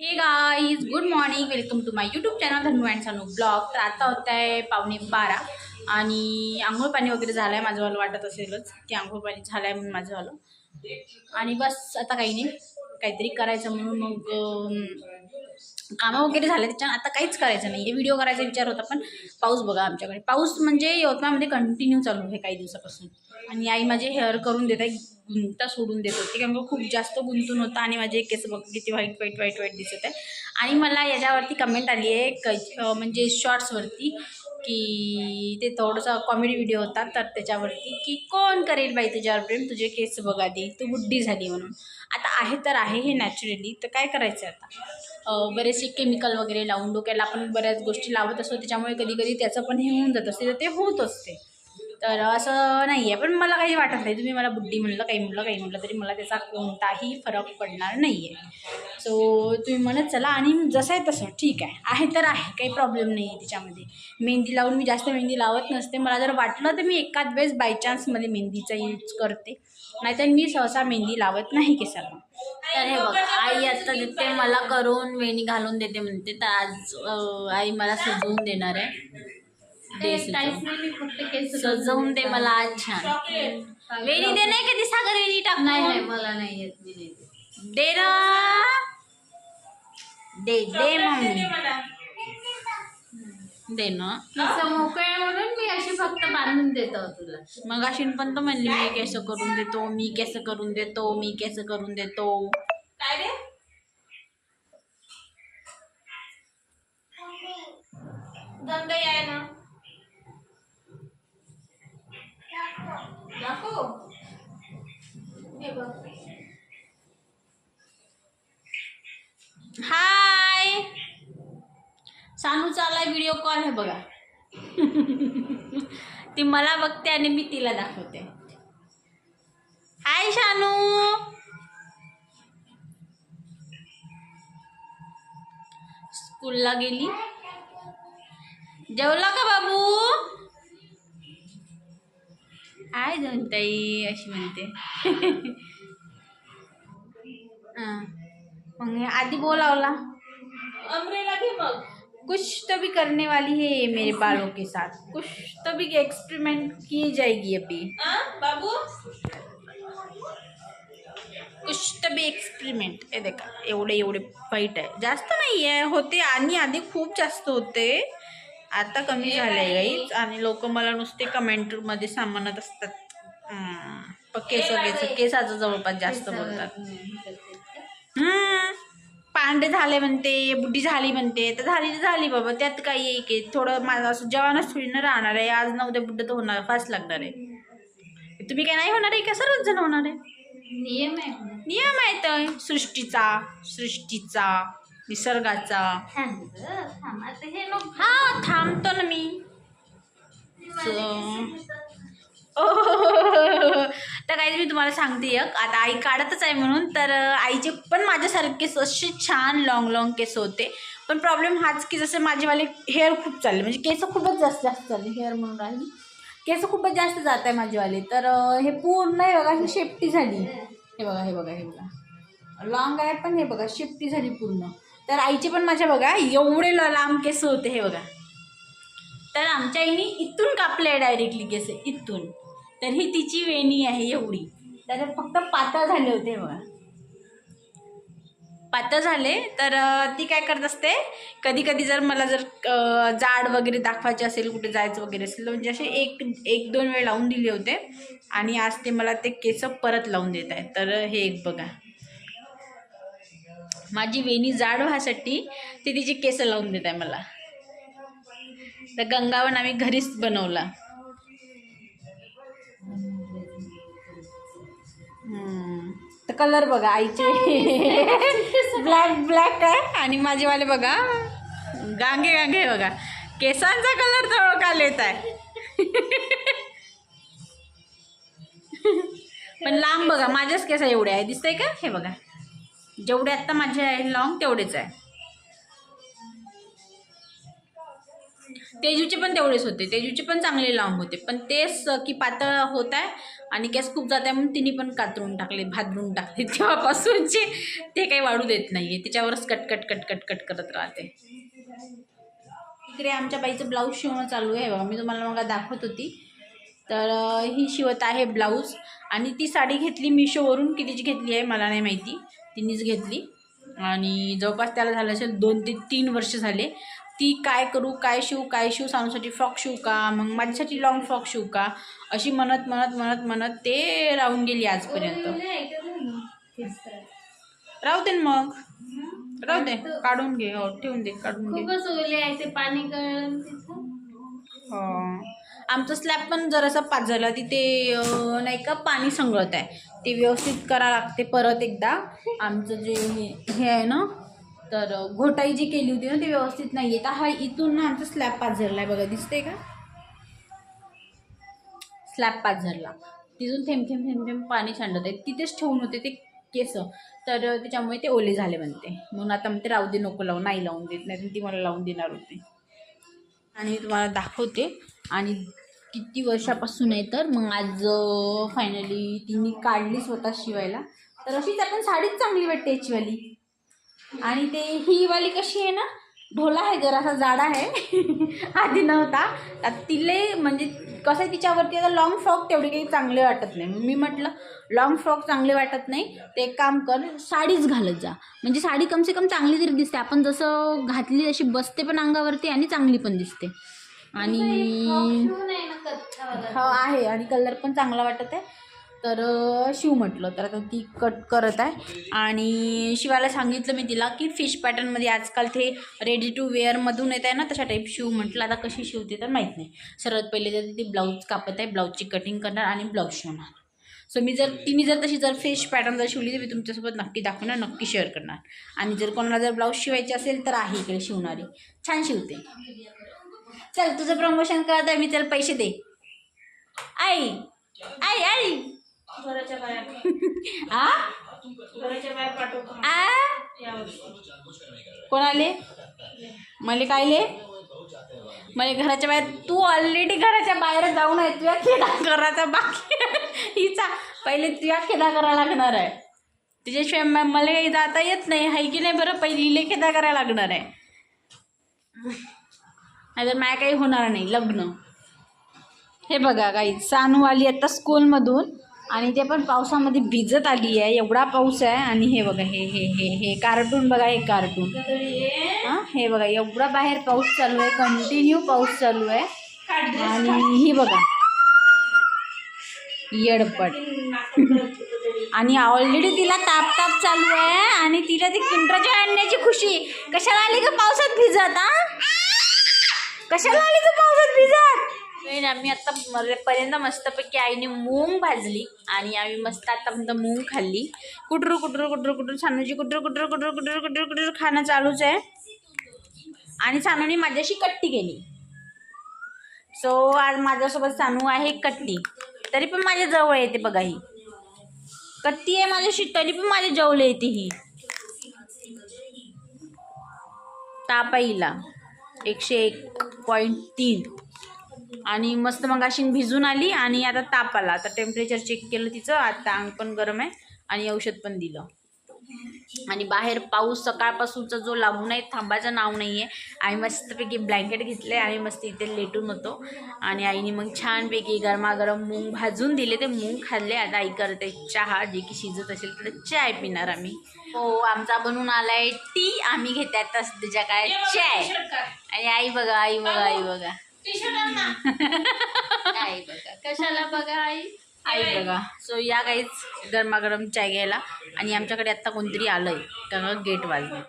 Hey guys good morning welcome to my YouTube channel Dhanu and Sanu blog तर आता होत आहे पावणे बारा आणि आंघोळ पाणी वगैरे झालं आहे माझंवालं वाटत असेलच की आंघोळ पाणी झालं आहे म्हणून माझंवालं आणि बस आता काही नाही. काहीतरी करायचं म्हणून मग कामं वगैरे झालं. त्याच्या आता काहीच करायचं नाही. हे व्हिडिओ करायचा विचार होता पण पाऊस बघा आमच्याकडे. पाऊस म्हणजे यवतमाळमध्ये कंटिन्यू चालू आहे काही दिवसापासून. आणि आई माझे हेअर करून देत आहे. गुंता सोडून देत होती. कारण का खूप जास्त गुंतून होता आणि माझे केस बघ किती व्हाईट व्हाईट व्हाईट व्हाईट दिसत आहे आणि मला याच्यावरती कमेंट आली आहे क म्हणजे शॉर्ट्सवरती की ते थोडंसं कॉमेडी व्हिडिओ होता तर त्याच्यावरती की कोण करेल बाई तुझ्यावर प्रेम? तुझे केस बघा दे तू बुड्डी झाली म्हणून. आता आहे तर आहे हे नॅचरली तर काय करायचं आता? बरेचसे केमिकल वगैरे लावून डोक्याला आपण बऱ्याच गोष्टी लावत असतो त्याच्यामुळे कधी कधी त्याचं पण हे होऊन जात असते तर ते होत असते. तर असं नाही आहे पण मला काही वाटत नाही. तुम्ही मला बुड्डी म्हणलं काही म्हणलं काही म्हटलं तरी मला त्याचा कोणताही फरक पडणार नाही आहे सो तुम्ही म्हणत चला आणि जसं आहे तसं. ठीक आहे. आहे तर आहे. काही प्रॉब्लेम नाही आहे त्याच्यामध्ये मेहंदी लावून मी जास्त मेहंदी लावत नसते. मला जर वाटलं तर मी एकाच वेळेस बाय चान्समध्ये मेहंदीचा यूज करते. नाहीतर मी सहसा मेहंदी लावत नाही केसाला. तर हे बघ आई आता देते मला करून वेणी घालून देते म्हणते. तर आज आई मला सजवून देणार आहे. सजवून. सजवून दे मला आज छान. वेणी दे नाही कधी सागर वेणी टाक नाही नाही मला नाही येत मी नाही देत. दे ना. दे दे मम्मी. दे ना. मोकळे आहे म्हणून मी अशी फक्त बांधून देतो तुला. मग अशी पण तर म्हणली मी केस करून देतो मी केस करून देतो मी केस करून देतो. काय रे दंड आहे ना दाखव हे बघ हाय सानूचा आला व्हिडिओ कॉल आहे बघा. ती मला बघते आणि मी तिला दाखवते. हाय शानू. स्कूलला गेली. जेवला का बाबू? हाय ताई अशी म्हणते. मग आधी बोलावला. अमरेला घे मग. कुछ तो भी करने वाली है ये मेरे बालों के साथ। कुछ तो भी एक्सपेरिमेंट की जाएगी अभी। बाबू? कुछ तो भी एक्सपेरिमेंट हे देखा एवढे एवढे वाईट आहे। जास्त नाही आहे होते आणि आधी खूप जास्त होते. आता कमी झाले गाईच आणि लोक मला नुसते कमेंटमध्ये सामानत असतात. केस केस केसाचं जवळपास जास्त बोलतात. पांडे झाले म्हणते बुड्डी झाली म्हणते तर झाली तर झाली बाबा त्यात काही आहे. की थोडं माझं असं जवानच थोडी ना राहणार आहे. आज ना उद्या बुड्ढं तर होणार फास्ट लागणार आहे. तुम्ही काय नाही होणार आहे का? सर्वच जण होणार आहे. नियम आहे. नियम आहे तर सृष्टीचा सृष्टीचा निसर्गाचा. हे थांबतो ना मी. तर काही मी तुम्हाला सांगते एक. आता आई काढतच आहे म्हणून तर आईचे पण माझ्यासारखेच असे छान लॉंग लॉंग केस होते. पण प्रॉब्लेम हाच की जसे माझेवाले हेअर खूप चालले म्हणजे केस खूपच जास्त जास्त चालले हेअर म्हणून राहिली. केस खूपच जास्त जात आहे माझेवाले. तर हे पूर्ण हे बघा ही शेपटी झाली. हे बघा हे बघा हे बघा. लॉंग आहे पण हे बघा शेपटी झाली पूर्ण. तर आईचे पण माझ्या बघा एवढे ल- लांब केस होते हे बघा. तर आमच्या आईने इथून कापले डायरेक्टली केस इथून. तर ही तिची वेणी आहे एवढी. तर फक्त पातळ झाले होते बघा. पातळ झाले तर ती काय करत असते कधी कधी जर मला जर जाड वगैरे दाखवायचे असेल कुठे जायचं वगैरे असेल तर म्हणजे असे एक एक दोन वेळ लावून दिले होते. आणि आज ते मला ते केस परत लावून देत आहे तर हे एक बघा. माझी वेणी जाड व्हायसाठी ते तिचे केस लावून देत आहे मला. तर गंगावन आम्ही घरीच बनवला. कलर बघा आईचे. ब्लॅक ब्लॅक आहे. आणि माझेवाले बघा गांगे गांगे बघा. केसांचा कलर थोडं येत आहे. पण लांब बघा माझ्याच केस एवढे आहे. दिसतंय का? हे बघा. जेवढे आत्ता माझे आहे लॉंग तेवढेच आहे. तेजूचे पण तेवढेच होते. तेजूचे पण चांगले लांब होते. पण तेच की पातळ होत आहे आणि केस खूप जात आहे म्हणून तिने पण कातरून टाकले भादरून टाकले. तेव्हापासूनचे ते काही वाढू देत नाही आहे त्याच्यावरच कटकट कटकट कट करत राहते. इकडे आमच्या बाईचं ब्लाऊज शिवणं चालू आहे बघा. मी तुम्हाला मग दाखवत होती. तर ही शिवत आहे ब्लाऊज. आणि ती साडी घेतली मिशोवरून. कितीची घेतली आहे मला नाही माहिती. तिनेच घेतली. आणि जवळपास त्याला झालं असेल दोन ते तीन वर्ष झाले. ती काय करू काय शिवू काय शिवू सानूसाठी फ्रॉक शिवू का? मग माझ्यासाठी लॉंग फ्रॉक शिवू का? अशी म्हणत म्हणत म्हणत म्हणत ते राहून गेली आजपर्यंत. राहू दे मग. राहू दे. काढून घे हो ठेवून दे काढून घे. खूपच ओले आहे ते पाणी तिथं. हो. आमचं स्लॅब पण जरासा पाजरला तिथे अं, नाही का पाणी संगळत आहे. ते व्यवस्थित करा लागते परत एकदा. आमचं जे हे आहे ना तर घोटाई जी केली होती ना ती व्यवस्थित नाही आहे तर हा इथून ना आमचा स्लॅब पाझरला आहे बघा. दिसते का? स्लॅब पाझरला तिथून थेंब थेंब थेंब थेंब पाणी सांडत आहे. तिथेच ठेवून होते ते केस. तर त्याच्यामुळे ते ओले झाले म्हणते. म्हणून आता म्हणते राहू दे नको लावून नाही लावून देत. नाही तर ती मला लावून देणार होती. आणि मी तुम्हाला दाखवते. आणि किती वर्षापासून आहे तर मग आज फायनली तिने काढली स्वतः शिवायला. तर अशीच आपण साडीच चांगली वाटते याचीवाली आणि ते ही वाली कशी आहे ना ढोला आहे जरासा जाडा आहे. आधी नव्हता. तिले म्हणजे कसं आहे तिच्यावरती आता लॉंग फ्रॉक तेवढे काही चांगले वाटत नाही. मी म्हटलं लॉंग फ्रॉक चांगले वाटत नाही. ते एक काम कर साडीच घालत जा. म्हणजे साडी कमसे कम चांगली तरी दिसते. आपण जसं घातली तशी बसते पण अंगावरती आणि चांगली पण दिसते. आणि. हो आहे आणि कलर पण चांगला वाटत आहे. तर शिव म्हटलं. तर आता ती कट करत आहे. आणि शिवायला सांगितलं मी तिला की फिश पॅटर्नमध्ये आजकाल ते रेडी टू वेअरमधून येत आहे ना तशा टाईप शिव म्हटलं. आता कशी शिवते तर माहीत नाही. सर्वात पहिले तर ती ब्लाऊज कापत आहे. ब्लाऊजची कटिंग करणार आणि ब्लाऊज शिवणार. सो मी जर तिने जर तशी जर फिश पॅटर्न जर शिवली तर मी तुमच्यासोबत नक्की दाखवणार नक्की शेअर करणार. आणि जर कोणाला जर ब्लाऊज शिवायचे असेल तर आहे इकडे शिवणारी. छान शिवते. चल तुझं प्रमोशन करत आहे मी त्याला पैसे दे आई आई आई. घराच्या बाहेर. आ? घराच्या बाहेर पाठवतो आ? कोण आले मला काय आले मला घराच्या बाहेर तू ऑलरेडी घराच्या बाहेर जाऊन आहे. तुझ्या खेळा करायचा बाकी हिचा पहिले तुझ्या खेळा करा लागणार आहे. तिच्याशिवाय मला काही जाता येत नाही. हाय की नाही बरं? पहिले इले खेळा करायला लागणार आहे. नाहीतर माय काही होणार नाही लग्न. हे बघा काही सानू आली आता स्कूलमधून आणि ते पण पावसामध्ये भिजत आली आहे एवढा पाऊस आहे आणि हे बघा हे हे हे हे कार्टून बघा हे कार्टून हां? हे बघा एवढा बाहेर पाऊस चालू आहे कंटिन्यू पाऊस चालू आहे. आणि ही बघा येडपट. आणि ऑलरेडी तिला ताप ताप चालू आहे आणि तिला ती किंटराच्या आणण्याची खुशी. कशाला आली का पावसात भिजत हा? कशाला आली का पावसात भिजत? नाही ना आता पर्यंत मस्तपैकी आईने मूंग भाजली आणि आम्ही मस्त आतापर्यंत मूंग खाल्ली. कुटरू कुटरू कुटरू कुटरू सानूची कुटरू कुटरू कुटरू कुटरू कुटरू कुटरू खाणं चालूच आहे. आणि सानूने माझ्याशी कट्टी केली. सो आज माझ्यासोबत सानू आहे कट्टी. तरी पण माझ्या जवळ येते बघा ही. कट्टी आहे माझ्याशी तरी पण माझ्या जवळ येते ही. तापाईला एकशे एक पॉईंट तीन. आणि मस्त मग अशी भिजून आली आणि आता ताप आला. आता टेम्परेचर चेक केलं तिचं आता अंग पण गरम आहे आणि औषध पण दिलं. आणि बाहेर पाऊस सकाळपासूनचा जो लागून आहे थांबायचं नाव नाही आहे आम्ही मस्तपैकी ब्लँकेट घेतले आणि मस्त इथे लेटून होतो. आणि आईने मग छानपैकी गरमागरम मूग भाजून दिले ते मूग खाल्ले. आता आई करते चहा जे की शिजत असेल तर चाय पिणार आम्ही. हो आमचा बनून आलाय टी आम्ही घेते आता सध्याच्या काय चाय. आणि आई बघा आई बघा आई बघा. आई बघा. कशाला बघा आई? आई बघा. सो या काहीच गरमागरम चाय घ्यायला. आणि आमच्याकडे आत्ता कोणतरी आलं आहे त्यामुळे गेट वाजले.